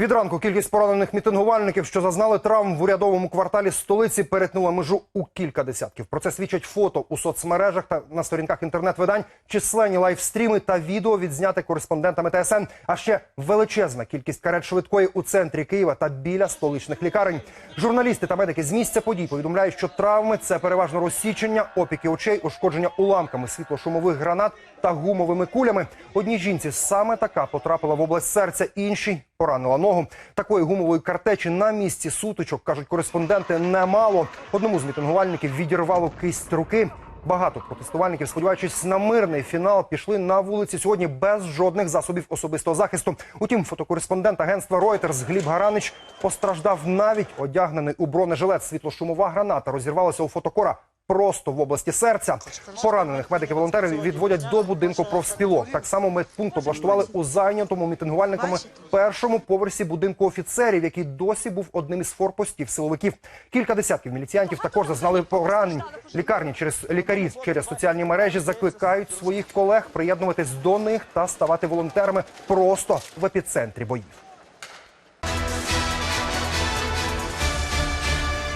Від ранку кількість поранених мітингувальників, що зазнали травм в урядовому кварталі столиці, перетнула межу у кілька десятків. Про це свідчать фото у соцмережах та на сторінках інтернет-видань, численні лайвстріми та відео відзняти кореспондентами ТСН. А ще величезна кількість карет швидкої у центрі Києва та біля столичних лікарень. Журналісти та медики з місця подій повідомляють, що травми це переважно розсічення, опіки очей, ушкодження уламками світлошумових гранат та гумовими кулями. Одній жінці саме така потрапила в область серця, іншій поранила ногу. Такої гумової картечі на місці сутичок кажуть кореспонденти немало. Одному з мітингувальників відірвало кисть руки. Багато протестувальників, сподіваючись на мирний фінал, пішли на вулиці сьогодні без жодних засобів особистого захисту. Утім, фотокореспондент агентства Reuters Гліб Гаранич постраждав навіть одягнений у бронежилет. Світлошумова граната розірвалася у фотокора просто в області серця. Поранених медики-волонтери відводять до будинку профспілок. Так само медпункт облаштували у зайнятому мітингувальниками першому поверсі будинку офіцерів, який досі був одним із форпостів силовиків. Кілька десятків міліціянтів також зазнали поранень. Лікарні через лікарі через соціальні мережі закликають своїх колег приєднуватись до них та ставати волонтерами просто в епіцентрі боїв.